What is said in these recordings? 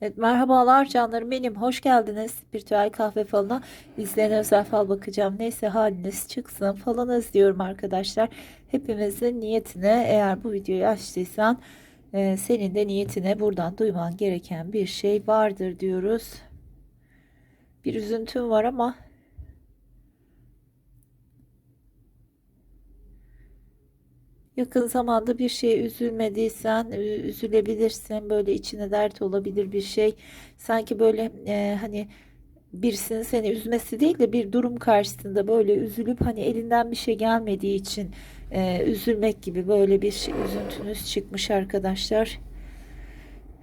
Evet, merhabalar canlarım benim. Hoş geldiniz. Spiritüel kahve falına izleyen özel fal bakacağım. Neyse haliniz çıksın falanız diyorum arkadaşlar. Hepimizin niyetine eğer bu videoyu açtıysan e, senin de niyetine buradan duyman gereken bir şey vardır diyoruz. Bir üzüntüm var ama Yakın zamanda bir şeye üzülmediysen üzülebilirsin. Böyle içine dert olabilir bir şey. Sanki böyle e, hani birisinin seni üzmesi değil de bir durum karşısında böyle üzülüp hani elinden bir şey gelmediği için e, üzülmek gibi böyle bir şey, üzüntünüz çıkmış arkadaşlar.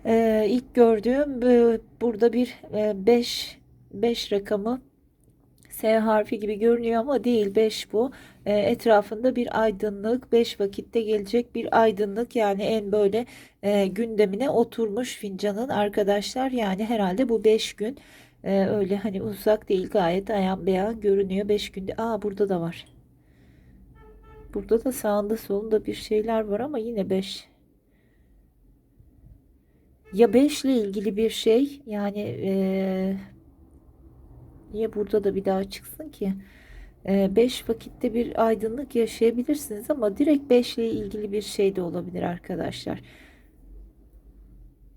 E, ilk gördüğüm e, burada bir 5 5 rakamı S harfi gibi görünüyor ama değil 5 bu. E, etrafında bir aydınlık 5 vakitte gelecek bir aydınlık yani en böyle e, gündemine oturmuş fincanın arkadaşlar yani herhalde bu 5 gün e, öyle hani uzak değil gayet ayan beyan görünüyor 5 günde. Aa burada da var. Burada da sağında solunda bir şeyler var ama yine 5. Ya 5 ile ilgili bir şey yani e, Niye burada da bir daha çıksın ki? 5 vakitte bir aydınlık yaşayabilirsiniz ama direkt 5 ile ilgili bir şey de olabilir arkadaşlar.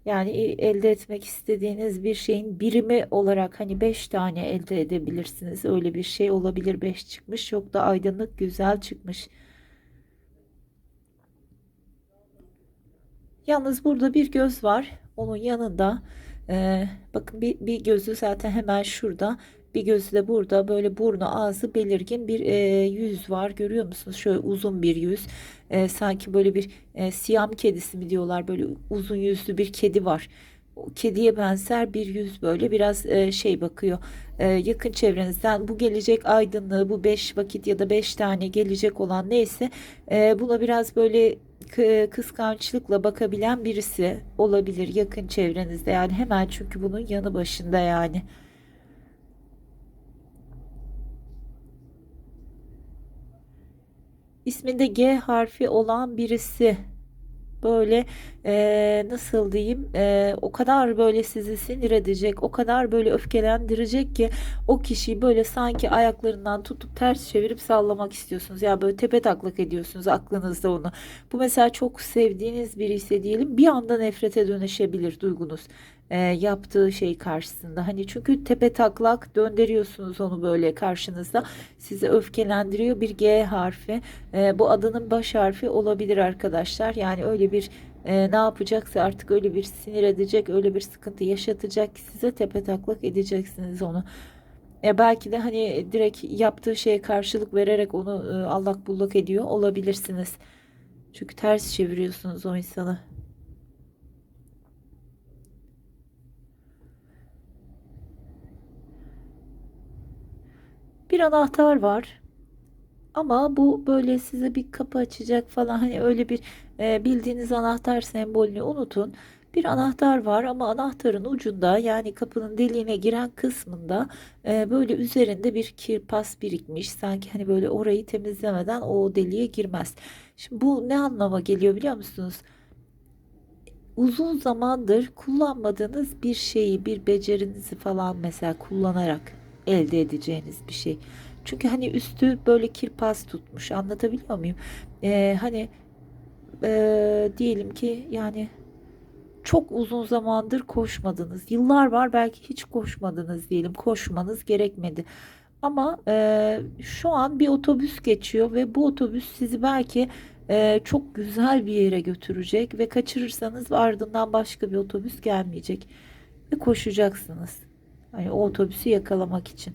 Yani elde etmek istediğiniz bir şeyin birimi olarak hani 5 tane elde edebilirsiniz. Öyle bir şey olabilir 5 çıkmış. Çok da aydınlık güzel çıkmış. Yalnız burada bir göz var. Onun yanında e, bakın bir, bir gözü zaten hemen şurada. Bir gözü de burada böyle burnu ağzı belirgin bir e, yüz var görüyor musunuz? Şöyle uzun bir yüz E, sanki böyle bir e, siyam kedisi mi diyorlar böyle uzun yüzlü bir kedi var. Kediye benzer bir yüz böyle biraz e, şey bakıyor E, yakın çevrenizden bu gelecek aydınlığı bu beş vakit ya da beş tane gelecek olan neyse e, buna biraz böyle kıskançlıkla bakabilen birisi olabilir yakın çevrenizde yani hemen çünkü bunun yanı başında yani. İsminde G harfi olan birisi böyle e, nasıl diyeyim e, o kadar böyle sizi sinir edecek o kadar böyle öfkelendirecek ki o kişiyi böyle sanki ayaklarından tutup ters çevirip sallamak istiyorsunuz. Ya böyle tepe taklak ediyorsunuz aklınızda onu. Bu mesela çok sevdiğiniz biri ise diyelim bir anda nefrete dönüşebilir duygunuz e, yaptığı şey karşısında. Hani çünkü tepe taklak döndürüyorsunuz onu böyle karşınızda sizi öfkelendiriyor bir G harfi. E, bu adının baş harfi olabilir arkadaşlar. Yani öyle bir e, ne yapacaksa artık öyle bir sinir edecek, öyle bir sıkıntı yaşatacak ki size tepe taklak edeceksiniz onu. E, belki de hani direkt yaptığı şeye karşılık vererek onu e, allak bullak ediyor olabilirsiniz. Çünkü ters çeviriyorsunuz o insanı. Bir anahtar var. Ama bu böyle size bir kapı açacak falan hani öyle bir e, bildiğiniz anahtar sembolünü unutun. Bir anahtar var ama anahtarın ucunda yani kapının deliğine giren kısmında e, böyle üzerinde bir kirpas birikmiş. Sanki hani böyle orayı temizlemeden o deliğe girmez. Şimdi bu ne anlama geliyor biliyor musunuz? Uzun zamandır kullanmadığınız bir şeyi, bir becerinizi falan mesela kullanarak elde edeceğiniz bir şey. Çünkü hani üstü böyle kirpas tutmuş. Anlatabiliyor muyum? Ee, hani ee, diyelim ki yani çok uzun zamandır koşmadınız. Yıllar var belki hiç koşmadınız diyelim. Koşmanız gerekmedi. Ama e, şu an bir otobüs geçiyor ve bu otobüs sizi belki e, çok güzel bir yere götürecek ve kaçırırsanız ardından başka bir otobüs gelmeyecek ve koşacaksınız. Hani o otobüsü yakalamak için.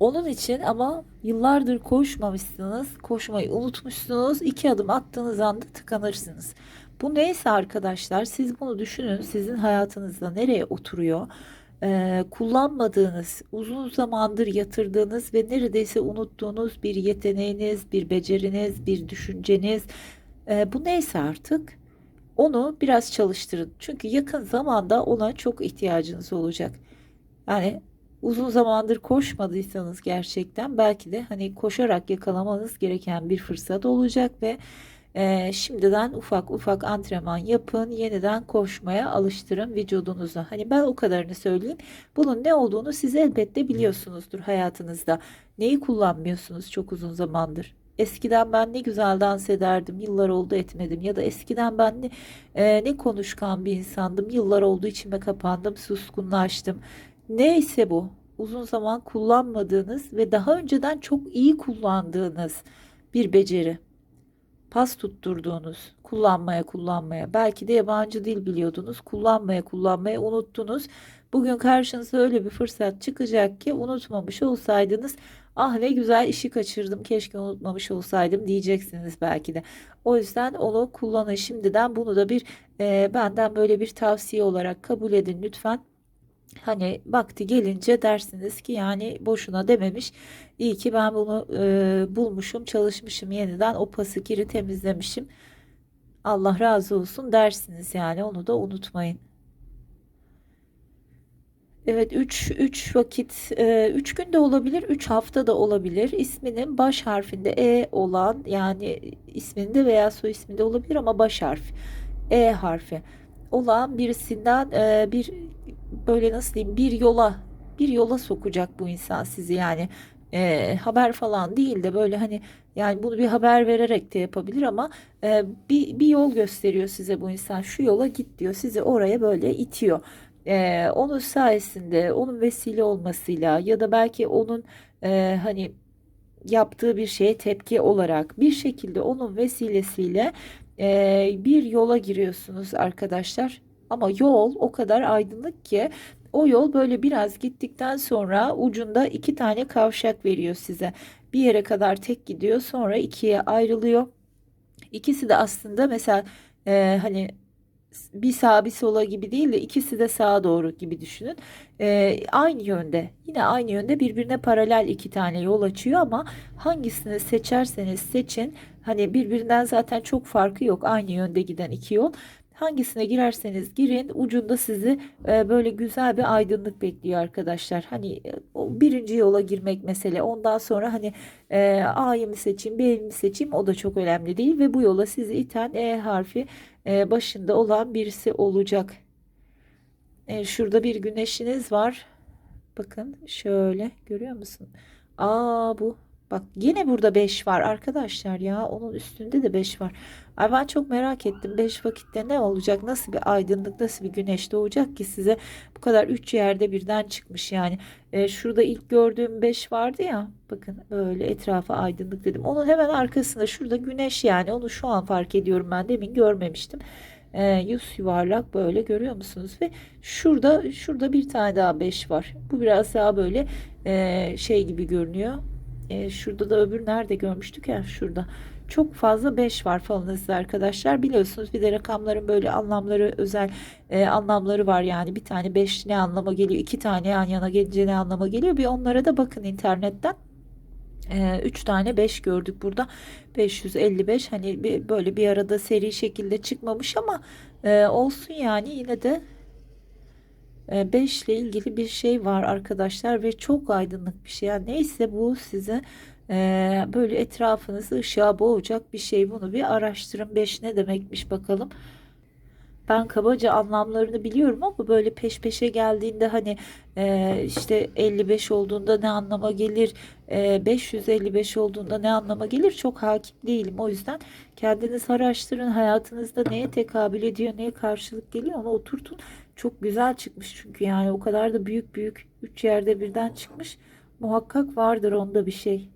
Onun için ama yıllardır koşmamışsınız, koşmayı unutmuşsunuz. iki adım attığınız anda tıkanırsınız. Bu neyse arkadaşlar siz bunu düşünün. Sizin hayatınızda nereye oturuyor? Ee, kullanmadığınız, uzun zamandır yatırdığınız ve neredeyse unuttuğunuz bir yeteneğiniz, bir beceriniz, bir düşünceniz. Ee, bu neyse artık onu biraz çalıştırın. Çünkü yakın zamanda ona çok ihtiyacınız olacak. Yani uzun zamandır koşmadıysanız gerçekten belki de hani koşarak yakalamanız gereken bir fırsat olacak ve Ee, şimdiden ufak ufak antrenman yapın, yeniden koşmaya alıştırın vücudunuzu. Hani ben o kadarını söyleyeyim. Bunun ne olduğunu siz elbette biliyorsunuzdur hayatınızda. Neyi kullanmıyorsunuz çok uzun zamandır? Eskiden ben ne güzel dans ederdim, yıllar oldu etmedim. Ya da eskiden ben ne, e, ne konuşkan bir insandım, yıllar oldu içime kapandım, suskunlaştım. Neyse bu, uzun zaman kullanmadığınız ve daha önceden çok iyi kullandığınız bir beceri. Pas tutturduğunuz, kullanmaya kullanmaya, belki de yabancı dil biliyordunuz, kullanmaya kullanmaya unuttunuz. Bugün karşınıza öyle bir fırsat çıkacak ki unutmamış olsaydınız, ah ne güzel işi kaçırdım, keşke unutmamış olsaydım diyeceksiniz belki de. O yüzden onu kullanın şimdiden. Bunu da bir e, benden böyle bir tavsiye olarak kabul edin lütfen. Hani vakti gelince dersiniz ki yani boşuna dememiş. İyi ki ben bunu e, bulmuşum, çalışmışım yeniden o pası kiri temizlemişim. Allah razı olsun dersiniz yani onu da unutmayın. Evet 3 3 vakit e, 3 gün de olabilir 3 hafta da olabilir isminin baş harfinde E olan yani isminde veya soy isminde olabilir ama baş harf E harfi olan birisinden e, bir böyle nasıl diyeyim bir yola bir yola sokacak bu insan sizi yani e, haber falan değil de böyle hani yani bunu bir haber vererek de yapabilir ama e, bir, bir yol gösteriyor size bu insan şu yola git diyor sizi oraya böyle itiyor. E, onun sayesinde onun vesile olmasıyla ya da belki onun e, hani yaptığı bir şeye tepki olarak bir şekilde onun vesilesiyle e, bir yola giriyorsunuz arkadaşlar. Ama yol o kadar aydınlık ki o yol böyle biraz gittikten sonra ucunda iki tane kavşak veriyor size. Bir yere kadar tek gidiyor sonra ikiye ayrılıyor. İkisi de aslında mesela e, hani bir sağa bir sola gibi değil de ikisi de sağa doğru gibi düşünün. E, aynı yönde yine aynı yönde birbirine paralel iki tane yol açıyor ama hangisini seçerseniz seçin hani birbirinden zaten çok farkı yok aynı yönde giden iki yol. Hangisine girerseniz girin ucunda sizi e, böyle güzel bir aydınlık bekliyor arkadaşlar. Hani e, o birinci yola girmek mesele. Ondan sonra hani e, A'yı mı seçeyim, B'yi mi seçeyim o da çok önemli değil ve bu yola sizi iten E harfi e, başında olan birisi olacak. Şurada bir güneşiniz var. Bakın şöyle görüyor musun? Aa bu Bak yine burada 5 var arkadaşlar ya. Onun üstünde de 5 var. Ay ben çok merak ettim. 5 vakitte ne olacak? Nasıl bir aydınlık, nasıl bir güneş doğacak ki size? Bu kadar 3 yerde birden çıkmış yani. E, şurada ilk gördüğüm 5 vardı ya. Bakın öyle etrafa aydınlık dedim. Onun hemen arkasında şurada güneş yani. Onu şu an fark ediyorum ben. Demin görmemiştim. E, yüz yuvarlak böyle görüyor musunuz? Ve şurada şurada bir tane daha 5 var. Bu biraz daha böyle e, şey gibi görünüyor e, şurada da öbür nerede görmüştük ya şurada. Çok fazla 5 var falınızda arkadaşlar. Biliyorsunuz bir de rakamların böyle anlamları özel e, anlamları var yani. Bir tane 5 ne anlama geliyor? iki tane yan yana gelince ne anlama geliyor? Bir onlara da bakın internetten. 3 e, tane 5 gördük burada 555 hani böyle bir arada seri şekilde çıkmamış ama e, olsun yani yine de 5 ile ilgili bir şey var arkadaşlar ve çok aydınlık bir şey. Yani neyse bu size e, böyle etrafınızı ışığa boğacak bir şey. Bunu bir araştırın. 5 ne demekmiş bakalım. Ben kabaca anlamlarını biliyorum ama böyle peş peşe geldiğinde hani e, işte 55 olduğunda ne anlama gelir, e, 555 olduğunda ne anlama gelir çok hakim değilim. O yüzden kendiniz araştırın hayatınızda neye tekabül ediyor, neye karşılık geliyor onu oturtun. Çok güzel çıkmış çünkü yani o kadar da büyük büyük 3 yerde birden çıkmış. Muhakkak vardır onda bir şey.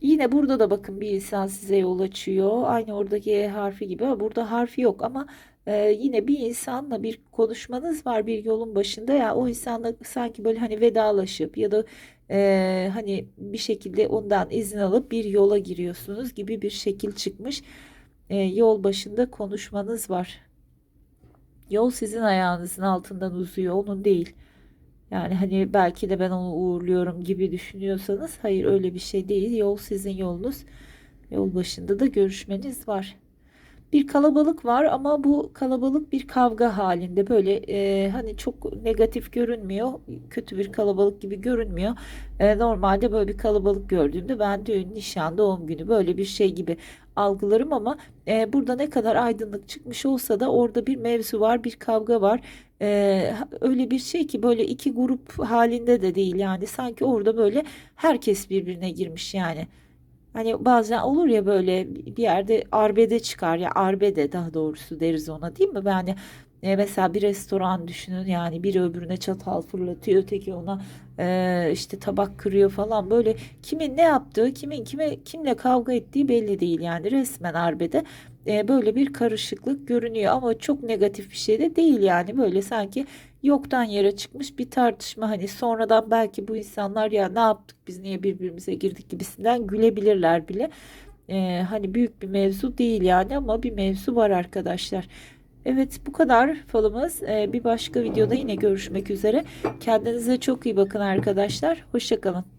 Yine burada da bakın bir insan size yol açıyor. Aynı oradaki E harfi gibi burada harfi yok ama e, yine bir insanla bir konuşmanız var bir yolun başında ya o insanla sanki böyle hani vedalaşıp ya da e, hani bir şekilde ondan izin alıp bir yola giriyorsunuz gibi bir şekil çıkmış. E, yol başında konuşmanız var. Yol sizin ayağınızın altından uzuyor onun değil. Yani hani belki de ben onu uğurluyorum gibi düşünüyorsanız hayır öyle bir şey değil. Yol sizin yolunuz. Yol başında da görüşmeniz var. Bir kalabalık var ama bu kalabalık bir kavga halinde. Böyle e, hani çok negatif görünmüyor kötü bir kalabalık gibi görünmüyor. E, normalde böyle bir kalabalık gördüğümde ben düğün nişan doğum günü böyle bir şey gibi algılarım ama e, burada ne kadar aydınlık çıkmış olsa da orada bir mevzu var bir kavga var. E, öyle bir şey ki böyle iki grup halinde de değil yani. Sanki orada böyle herkes birbirine girmiş yani. Hani bazen olur ya böyle bir yerde arbede çıkar ya arbede daha doğrusu deriz ona değil mi? Yani e, mesela bir restoran düşünün yani biri öbürüne çatal fırlatıyor öteki ona e, işte tabak kırıyor falan böyle kimin ne yaptığı kimin kime kimle kavga ettiği belli değil yani resmen arbede e, böyle bir karışıklık görünüyor ama çok negatif bir şey de değil yani böyle sanki yoktan yere çıkmış bir tartışma hani sonradan belki bu insanlar ya ne yaptık biz niye birbirimize girdik gibisinden gülebilirler bile. Ee, hani büyük bir mevzu değil yani ama bir mevzu var arkadaşlar. Evet bu kadar falımız. Ee, bir başka videoda yine görüşmek üzere. Kendinize çok iyi bakın arkadaşlar. Hoşça kalın.